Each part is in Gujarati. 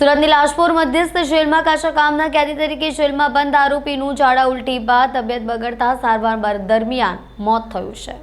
સુરતની લાજપોર મધ્યસ્થ જેલમાં કાચા કેદી તરીકે જેલમાં બંધ આરોપીનું ઝાડા ઉલટી બાદ તબિયત બગડતા સારવાર દરમિયાન મોત થયું છે.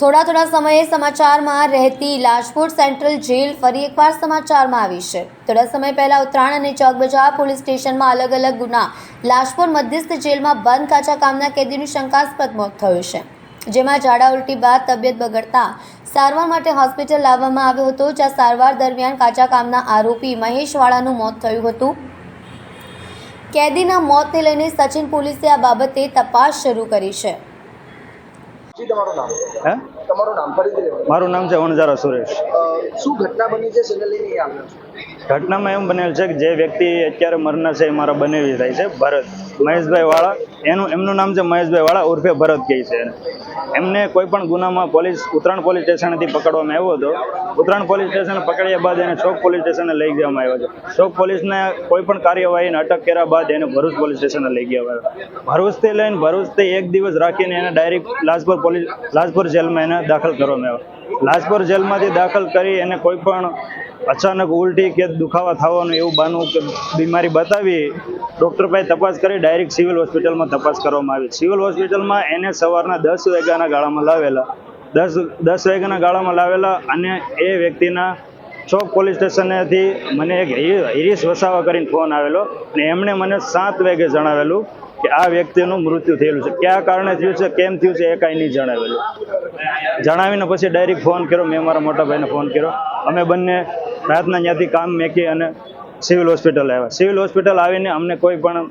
થોડા થોડા સમયે સમાચારમાં રહેતી લાજપોર સેન્ટ્રલ જેલ ફરી એકવાર સમાચારમાં આવી છે. થોડા સમય પહેલા ઉત્તરાયણ અને ચોક બજાર પોલીસ સ્ટેશનમાં અલગ અલગ ગુના લાજપોર મધ્યસ્થ જેલમાં બંધ કાચા કામના કેદીનું શંકાસ્પદ મોત થયું છે. જેમાં ઝાડા ઉલટી બાદ તબિયત બગડતા સારવાર માટે હોસ્પિટલ લાવવામાં આવ્યો હતો જ્યાં સારવાર દરમિયાન કાચા કામના આરોપી મહેશવાળાનું મોત થયું હતું. કેદીના મોતને લઈને સચિન પોલીસે આ બાબતે તપાસ શરૂ કરી છે. જી તમારું નામ? હે? તમારું નામ ફરીથી લેવાનું મારું નામ છે વણઝારા સુરેશ. શું ઘટના બની છે? ઘટનામાં એમ બનેલ છે કે જે વ્યક્તિ અત્યારે મરના છે એ મારા બનેવી થાય છે ભરત. મહેશભાઈ વાળા. એનું, એમનું નામ છે મહેશભાઈ વાળા, ઉર્ફે ભરત કહે છે. એમને કોઈ પણ ગુનામાં પોલીસ, ઉત્તરાયણ પોલીસ સ્ટેશનથી પકડવામાં આવ્યો હતો. ઉત્તરાયણ પોલીસ સ્ટેશન પકડ્યા બાદ એને ચોક પોલીસ સ્ટેશને લઈ જવામાં આવ્યો છે ચોક પોલીસને કોઈ પણ કાર્યવાહીને અટક કર્યા બાદ એને ભરૂચ પોલીસ સ્ટેશને લઈ ગયા આવ્યો ભરૂચથી લઈને ભરૂચથી એક દિવસ રાખીને એને ડાયરેક્ટ લાજપોર પોલીસ, લાજપોર જેલમાં એને દાખલ કરવામાં આવ્યો. લાજપોર જેલમાંથી દાખલ કરી એને કોઈ પણ અચાનક ઉલટી કે દુખાવા થવાનું એવું બાનું કે બીમારી બતાવી ડૉક્ટર પાસે તપાસ કરી ડાયરેક્ટ સિવિલ હોસ્પિટલમાં તપાસ કરવામાં આવી. સિવિલ હોસ્પિટલમાં એને સવારના દસ વાગ્યાના ગાળામાં લાવેલા. દસ દસ વાગ્યાના ગાળામાં લાવેલા અને એ વ્યક્તિના ચોક પોલીસ સ્ટેશનેથી મને એક હિરીશ વસાવા કરીને ફોન આવેલો અને એમણે મને સાત વાગે જણાવેલું કે આ વ્યક્તિનું મૃત્યુ થયેલું છે. કયા કારણે થયું છે, કેમ થયું છે એ કાંઈ નહીં જણાવેલું જણાવીને પછી ડાયરેક્ટ ફોન કર્યો, મેં મારા મોટા ભાઈને ફોન કર્યો. અમે બંને રાતના ત્યાંથી કામ મેકી અને સિવિલ હોસ્પિટલ આવ્યા. સિવિલ હોસ્પિટલ આવીને અમને કોઈ પણ